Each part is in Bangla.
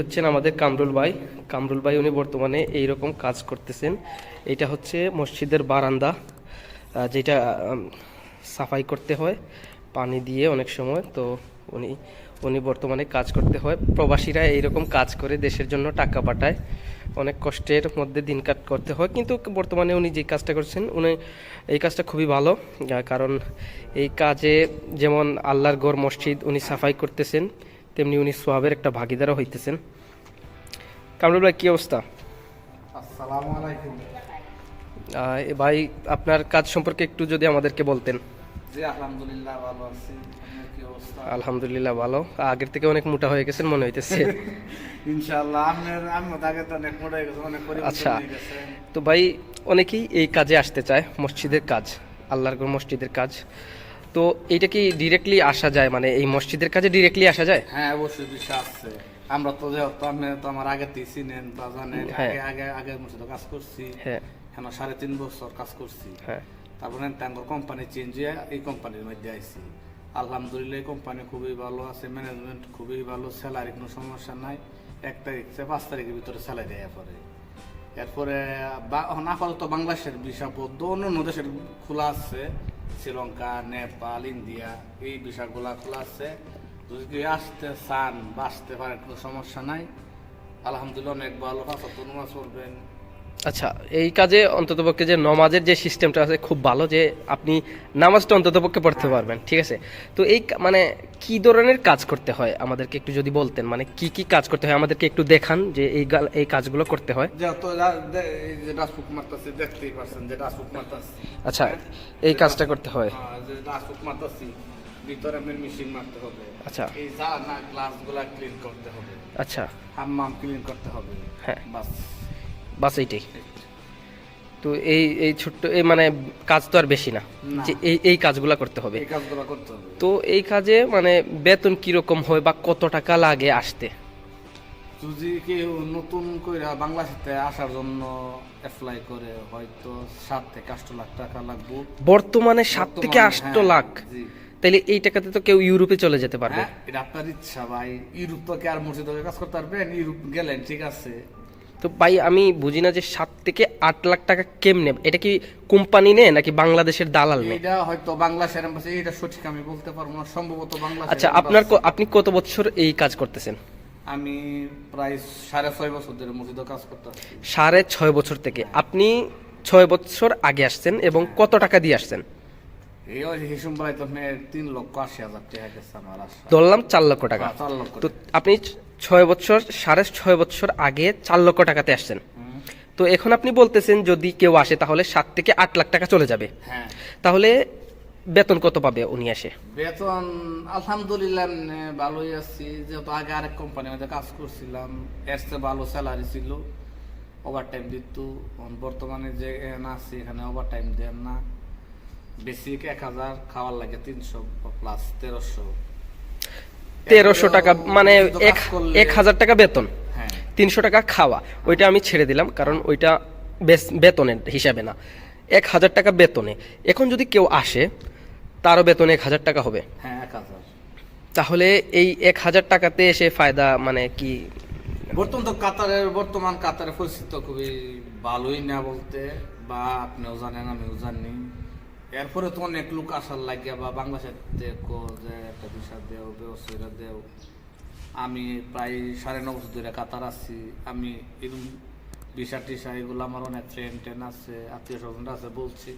হচ্ছেন আমাদের কামরুল ভাই। কামরুল ভাই উনি বর্তমানে এই রকম কাজ করতেছেন। এটা হচ্ছে মসজিদের বারান্দা যেটা সাফাই করতে হয়, পানি দিয়ে অনেক সময়। তো উনি উনি বর্তমানে কাজ করতে হয়। প্রবাসীরা এইরকম কাজ করে, দেশের জন্য টাকা পাঠায়। অনেক কষ্টের মধ্যে দিন কাট করতে হয়। কিন্তু বর্তমানে উনি যে কাজটা করছেন, উনি এই কাজটা খুবই ভালো। কারণ এই কাজে যেমন আল্লাহর গড় মসজিদ উনি সাফাই করতেছেন, তেমনি উনি সোহাবের একটা ভাগিদারও হইতেছেন। কামরুল ভাই কি অবস্থা? আসসালামু আলাইকুম। ভাই আপনার কাজ সম্পর্কে একটু যদি আমাদেরকে বলতেন। জি আলহামদুলিল্লাহ ভালো আছি। আলহামদুলিল্লাহ আগের থেকে অনেক মোটা হয়ে গেছেন মনে হইতেছে। ইনশাআল্লাহ আপনার আমি আগে তো অনেক মোটা হয়ে গেছে অনেক আচ্ছা। তো ভাই অনেকেই এই কাজে আসতে চায় মসজিদের কাজ আল্লাহর ঘর মসজিদের কাজ। তো এইটা কি ডিরেক্টলি আসা যায়? মানে এই মসজিদের কাজে ডিরেক্টলি আসা যায়? হ্যাঁ অবশ্যই আছে আমরা তো যেহেতু আপনি তো আমার আগে থেকে চিনেন বা জানেন হ্যাঁ। আগে আগে আগে মসজিদে কাজ করছি। হ্যাঁ। সাড়ে তিন বছর কাজ করছি। হ্যাঁ। তারপরে তাঙ্গর কোম্পানি চেঞ্জ হয়ে এই কোম্পানির মধ্যে আইছি। আলহামদুলিল্লাহ এই কোম্পানি খুবই ভালো আছে ম্যানেজমেন্ট খুবই ভালো স্যালারি কোনো সমস্যা নাই। এক তারিখ থেকে পাঁচ তারিখের ভিতরে স্যালারি দেওয়া পরে এরপরে আপাতত বাংলাদেশের পদ্ম অন্য অন্য দেশের খোলা আছে। শ্রীলঙ্কা নেপাল ইন্ডিয়া এই ভিসাগুলা খোলা আছে। যদি আসতে চান বা আসতে পারে কোনো সমস্যা নাই। আলহামদুলিল্লাহ অনেক ভালো। পাঁচ নামাজ পড়বেন। আচ্ছা এই কাজে অন্ততপক্ষে যে নমাজের যে সিস্টেমটা আছে খুব ভালো যে আপনি নামাজটা অন্ততপক্ষে পড়তে পারবেন ঠিক আছে? তো এই মানে কি ধরনের কাজ করতে হয়? আমাদেরকে একটু যদি বলতেন মানে কি কি কাজ করতে হয়? আমাদেরকে একটু দেখান যে এই এই কাজগুলো করতে হয়। আচ্ছা এই কাজটা করতে হয়। ভিতরে আপনার মেশিন মারতে হবে। আচ্ছা। এই যা না গ্লাসগুলা ক্লিন করতে হবে। আচ্ছা। হাম্মাম ক্লিন করতে হবে। হ্যাঁ। বাস। বাস এইটাই। তো এই এই ছোট্ট এই মানে কাজ তো আর বেশি না। যে এই এই কাজগুলো করতে হবে। তো এই কাজে মানে বেতন কীরকম হয় বা কত টাকা লাগে আসতে? যদি কেউ নতুন করে বাংলাদেশে আসার জন্য অ্যাপ্লাই করে হয়তো সাত থেকে আট লাখ টাকা লাগবে। বর্তমানে সাত থেকে আট হ্যাঁ, লাখ। জি। তাইলে এই টাকাতে তো কেউ ইউরোপে চলে যেতে পারবে। হ্যাঁ, এটা আপনার ইচ্ছা ভাই। ইউরোপ তো কে আর মুর্শিদে কাজ করতে পারবেন ইউরোপ গেলেন ঠিক আছে। তো ভাই আমি বুঝি না যে সাত থেকে আট লাখ টাকা কেম কেমনে? এটা কি কোম্পানি নেয় নাকি বাংলাদেশের দালাল নেয় এটা হয়তো বাংলাদেশের এম্বাসি এটা সঠিক আমি বলতে পারব না সম্ভবত বাংলাদেশ আচ্ছা আপনার আপনি কত বছর এই কাজ করতেছেন? আমি প্রায় সাড়ে ছয় বছর ধরে মসজিদে কাজ করতে সাড়ে ছয় বছর থেকে। আপনি ছয় বছর আগে আসছেন এবং কত টাকা দিয়ে আসছেন? ধরলাম চার লক্ষ টাকা। হ্যাঁ, তো আপনি ছয় বছর সাড়ে ছয় বছর আগে চার লক্ষ টাকাতে আসছেন। তো এখন আপনি বলতেছেন যদি কেউ আসে তাহলে সাত থেকে আট লাখ টাকা চলে যাবে। হ্যাঁ। তাহলে বেতন কত পাবে উনি আসে? বেতন আলহামদুলিল্লাহ ভালোই আছি। যেহেতু আগে আরেক কোম্পানির মধ্যে কাজ করছিলাম এর চেয়ে ভালো স্যালারি ছিল। ওভার টাইম দিত বর্তমানে যে আছি এখানে ওভার টাইম দেন না। বেসিক এক হাজার খাওয়ার লাগে তিনশো প্লাস তেরোশো। তেরোশো টাকা মানে এক এক হাজার টাকা বেতন। হ্যাঁ। তিনশো টাকা খাওয়া। ওইটা আমি ছেড়ে দিলাম কারণ ওইটা বেতনের হিসাবে না। এক হাজার টাকা বেতনে। এখন যদি কেউ আসে তারও বেতন এক হাজার টাকা হবে। হ্যাঁ তাহলে এই এক হাজার টাকাতে এসে ফায়দা মানে কি? বর্তমান তো কাতারের বর্তমান কাতারের পরিস্থিতি খুবই ভালোই না বলতে বা আপনিও জানেন আমিও জানি। এরপরে তো অনেক লোক আসার লাগিয়া বা বাংলাদেশের দেখো যে একটা বিষয় দেও ব্যবসায়ীরা দেও। আমি প্রায় সাড়ে ন বছর ধরে কাতার আছি। আমি এরকম ভিসা টিসা এগুলো আমার অনেক ট্রেন ট্রেন আছে আত্মীয় স্বজন আছে বলছি।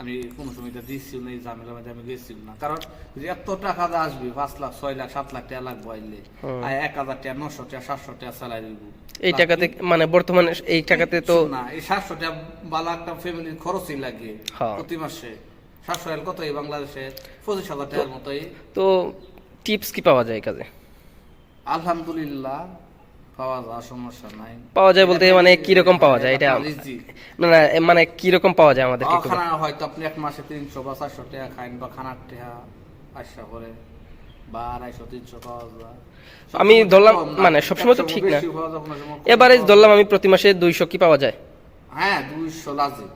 আমি কোনো সময় দিচ্ছিও না এই ঝামেলার মধ্যে আমি গেছিল না। কারণ যে এত টাকা দিয়ে আসবি পাঁচ লাখ ছয় লাখ সাত লাখ টাকা লাগবে আইলে। আর এক হাজার টাকা নশো টাকা সাতশো টাকা স্যালারি দিব। এই টাকাতে মানে বর্তমানে এই টাকাতে তো না এই সাতশো টাকা বালা একটা ফ্যামিলির খরচই লাগে হ্যাঁ। প্রতি মাসে। কত এই বাংলাদেশে? পঁচিশ হাজার টাকার মতোই। তো টিপস কি পাওয়া যায় কাজে? আলহামদুলিল্লাহ পাওয়া যায় সমস্যা নাই। পাওয়া যায় বলতে মানে কীরকম পাওয়া যায় এটা? না না এ মানে কীরকম পাওয়া যায় খানা হয়তো আপনি এক মাসে তিনশো বা চারশো টাকা খাইন বা খানার টাকা আশা করে বা পাওয়া যায়। আমি ধরলাম মানে সবসময় তো ঠিক না। এবারে ধরলাম আমি প্রতি মাসে দুইশো কি পাওয়া যায়। হ্যাঁ দুইশো লাজে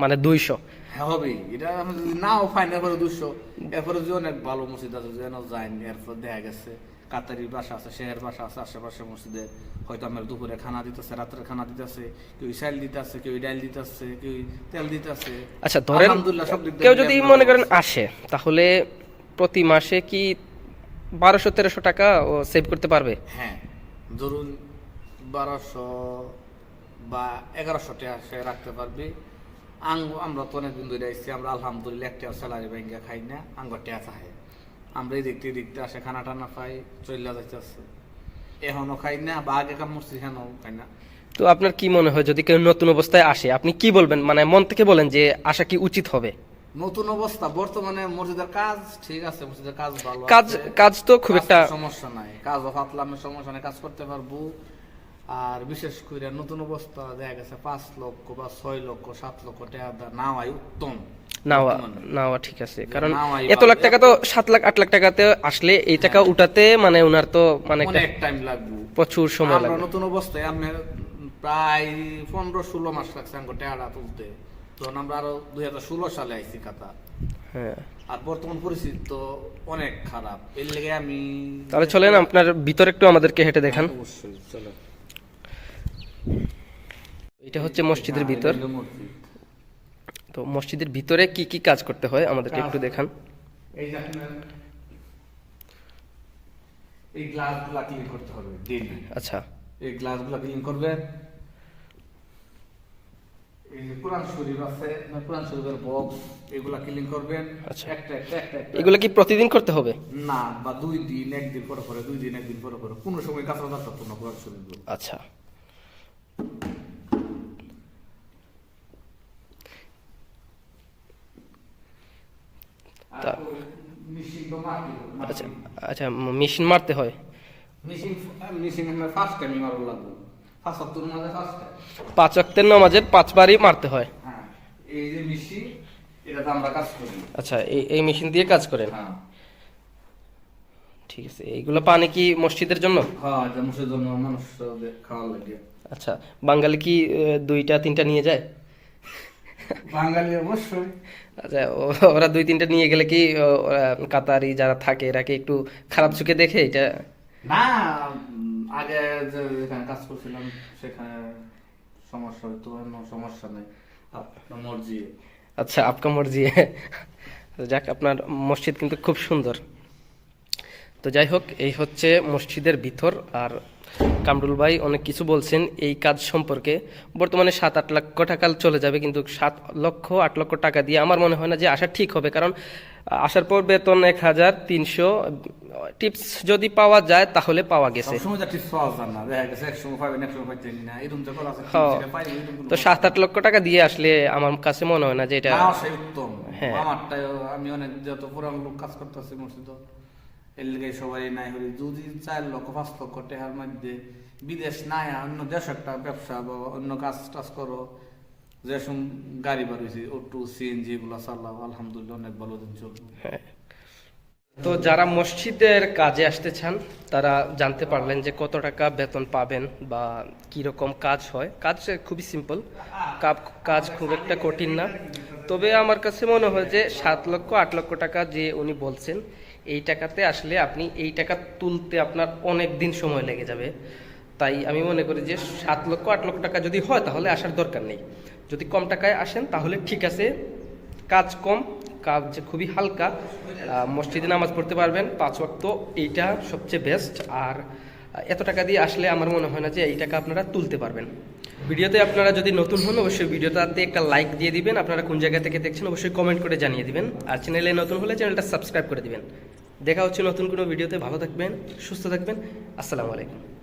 মানে দুইশো। হ্যাঁ হবে এটা যদি নাও ফাইন এরপরে দুশো। এরপরে অনেক ভালো মসজিদ আছে যেন যাইনি এরপর দেখা গেছে কাতারি বাসা আছে শেহের বাসা আছে আশেপাশে মসজিদে। হয়তো আমার দুপুরে খানা দিতেছে রাত্রে খানা দিতেছে কেউ দিতেছে কেউ ডাল দিতেছে কেউ তেল দিতেছে। আচ্ছা ধরেন কেউ যদি মনে করেন আসে তাহলে প্রতি মাসে কি বারোশো তেরোশো টাকা ও সেভ করতে পারবে? হ্যাঁ ধরুন বারোশো বা এগারোশো টাকা সে রাখতে পারবি। আঙ্গ আমরা তো অনেকদিন ধরে আসছি আমরা আলহামদুলিল্লাহ একটা স্যালারি ব্যাংকে খাই না আঙ্গ টেয়া চাহে। আমরা এই দেখতে দেখতে আসে খানা টানা খাই চল্লা যাইতেছে। এখনও খাই না বা আগে কাম করছি এখনও খাই না। তো আপনার কি মনে হয় যদি কেউ নতুন অবস্থায় আসে আপনি কি বলবেন? মানে মন থেকে বলেন যে আসা কি উচিত হবে? নতুন অবস্থা বর্তমানে মসজিদের কাজ ঠিক আছে মসজিদের কাজ ভালো কাজ কাজ তো খুব একটা সমস্যা নাই কাজ ফাতলামের সমস্যা নাই কাজ করতে পারব। আর বিশেষ করে নতুন অবস্থা দেখা গেছে পাঁচ লক্ষ বা ছয় লক্ষ সাত লক্ষ টাকা নেওয়াই উত্তম। নাওয়া। ঠিক আছে। কারণ এত লাখ টাকা তো সাত লাখ আট লাখ টাকাতে আসলে এই টাকা উঠাতে মানে ওনার তো মানে অনেক টাইম লাগবে। প্রচুর সময় লাগবে। নতুন অবস্থায় আমি প্রায় পনেরো ষোলো মাস লাগছে আমাকে টাকাটা তুলতে। তখন আমরা আরও দুই হাজার ষোলো সালে আইছি কাতা হ্যাঁ। আর বর্তমান পরিস্থিতি তো অনেক খারাপ। এর লেগে আমি তাহলে চলেন আপনার ভিতরে একটু আমাদেরকে হেঁটে দেখান। অবশ্যই চলো এটা হচ্ছে মসজিদের ভিতর। তো মসজিদের ভিতরে কি কি কাজ করতে হয়? আমাদেরকে একটু দেখান। এই যে এই গ্লাসগুলা ক্লিন করতে হবে ডেলি আচ্ছা। এই গ্লাসগুলা ক্লিন এগুলা আচ্ছা। কি প্রতিদিন করতে হবে? না বা দুই দিন একদিন পরে পরে দুই দিন একদিন পরে পরে। কোনো সময় কাঁচা না কোরআন শরীফ আচ্ছা আর তা- মিশিং তো মাটি আচ্ছা আচ্ছা মেশিন মারতে হয়। ফার্স্ট লাগবে। ফার্স্ট ফার্স্ট পাঁচ অক্টের নামাজের পাঁচবারই মারতে হয়। হ্যাঁ এই যে মিশি এটাতে আমরা কাজ করি। আচ্ছা এই এই মেশিন দিয়ে কাজ করেন? হ্যাঁ। ঠিক আছে এইগুলো পানি কি মসজিদের জন্য? হ্যাঁ মুসের জন্য মানুষ খাওয়ার লাগে। আচ্ছা বাঙালি কি দুইটা তিনটা নিয়ে যায়? বাঙালি অবশ্যই। আচ্ছা ওরা দুই তিনটা নিয়ে গেলে কি কাতারি যারা থাকে এরা কি একটু খারাপ চোখে দেখে এটা? না আগে যেখানে কাজ করছিলাম সেখানে সমস্যা হইতো অন্য সমস্যা নেই। আপনার মর্জি। আচ্ছা আপকা মর্জি। যাক আপনার মসজিদ কিন্তু খুব সুন্দর। তো যাই হোক এই হচ্ছে মসজিদের ভিতর আর কামরুল ভাই অনেক কিছু বলছেন এই কাজ সম্পর্কে বর্তমানে সাত আট লক্ষ টাকা চলে যাবে কিন্তু সাত লক্ষ আট লক্ষ টাকা দিয়ে আমার মনে হয় না যে আসা ঠিক হবে কারণ আসার পর বেতন এক হাজার তিনশো টিপস যদি পাওয়া যায় তাহলে পাওয়া গেছে হ্যাঁ। তো সাত আট লক্ষ টাকা দিয়ে আসলে আমার কাছে মনে হয় না যে এটা উত্তম হ্যাঁ। আমারটাই আমি অনেক যত পুরান লোক কাজ করতেছি মসজিদ এর লেগে সবাই নাই হলে যদি চার লক্ষ, পাঁচ লক্ষ টাকার মধ্যে বিদেশ নাই অন্য দেশ একটা ব্যবসা বা অন্য কাজ টাজ করো যেসব গাড়ি বাড়িয়েছি অটো সিএনজি এগুলো চালাও, আলহামদুলিল্লাহ অনেক ভালো দিন চলবে। হ্যাঁ। তো যারা মসজিদের কাজে আসতে চান, তারা জানতে পারলেন যে কত টাকা বেতন পাবেন বা কি রকম কাজ হয়। কাজ খুবই সিম্পল কাজ খুব একটা কঠিন না। তবে আমার কাছে মনে হয় যে সাত লক্ষ, আট লক্ষ টাকা যে উনি বলছেন এই টাকাতে আসলে আপনি এই টাকা তুলতে আপনার অনেক দিন সময় লেগে যাবে। তাই আমি মনে করি যে সাত লক্ষ, আট লক্ষ টাকা যদি হয় তাহলে আসার দরকার নেই। যদি কম টাকায় আসেন তাহলে ঠিক আছে, কাজ কম, কাজ খুবই হালকা মসজিদে নামাজ পড়তে পারবেন, পাঁচ ওয়াক্ত, এইটা সবচেয়ে বেস্ট আর এত টাকা দিয়ে আসলে আমার মনে হয় না যে এই টাকা আপনারা তুলতে পারবেন। ভিডিওতে আপনারা যদি নতুন হন অবশ্যই ভিডিওটাতে একটা লাইক দিয়ে দিবেন। আপনারা কোন জায়গা থেকে দেখছেন অবশ্যই কমেন্ট করে জানিয়ে দিবেন। আর চ্যানেলে নতুন হলে চ্যানেলটা সাবস্ক্রাইব করে দিবেন। দেখা হচ্ছে নতুন কোনো ভিডিওতে। ভালো থাকবেন সুস্থ থাকবেন। আসসালামু আলাইকুম।